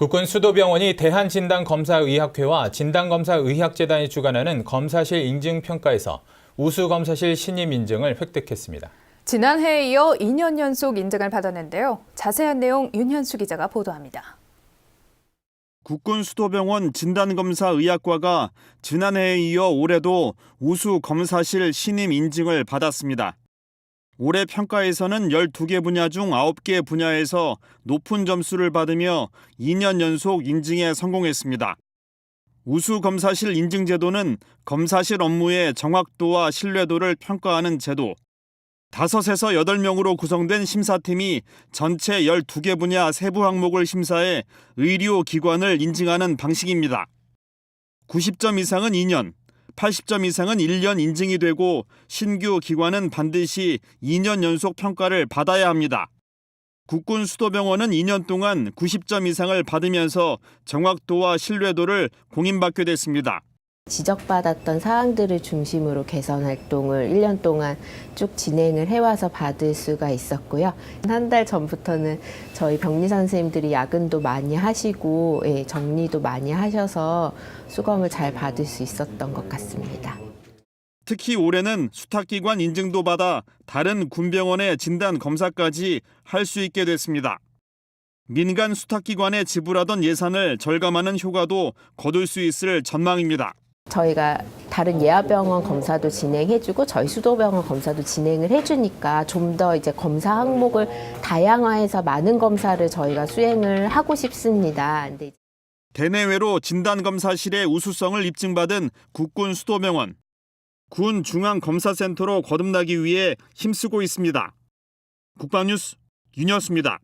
국군 수도병원이 대한진단검사의학회와 진단검사의학재단이 주관하는 검사실 인증평가에서 우수검사실 신임 인증을 획득했습니다. 지난해에 이어 2년 연속 인증을 받았는데요. 자세한 내용 윤현수 기자가 보도합니다. 국군 수도병원 진단검사의학과가 지난해에 이어 올해도 우수 검사실 신임 인증을 받았습니다. 올해 평가에서는 12개 분야 중 9개 분야에서 높은 점수를 받으며 2년 연속 인증에 성공했습니다. 우수 검사실 인증 제도는 검사실 업무의 정확도와 신뢰도를 평가하는 제도. 5에서 8명으로 구성된 심사팀이 전체 12개 분야 세부 항목을 심사해 의료 기관을 인증하는 방식입니다. 90점 이상은 2년, 80점 이상은 1년 인증이 되고 신규 기관은 반드시 2년 연속 평가를 받아야 합니다. 국군 수도병원은 2년 동안 90점 이상을 받으면서 정확도와 신뢰도를 공인받게 됐습니다. 지적받았던 사항들을 중심으로 개선 활동을 1년 동안 쭉 진행을 해와서 받을 수가 있었고요. 한 달 전부터는 저희 병리 선생님들이 야근도 많이 하시고 예, 정리도 많이 하셔서 수검을 잘 받을 수 있었던 것 같습니다. 특히 올해는 수탁기관 인증도 받아 다른 군병원의 진단 검사까지 할 수 있게 됐습니다. 민간 수탁기관에 지불하던 예산을 절감하는 효과도 거둘 수 있을 전망입니다. 저희가 다른 예하병원 검사도 진행해주고 저희 수도병원 검사도 진행을 해주니까 좀 더 이제 검사 항목을 다양화해서 많은 검사를 저희가 수행을 하고 싶습니다. 대내외로 진단검사실의 우수성을 입증받은 국군 수도병원. 군 중앙검사센터로 거듭나기 위해 힘쓰고 있습니다. 국방뉴스 윤여수입니다.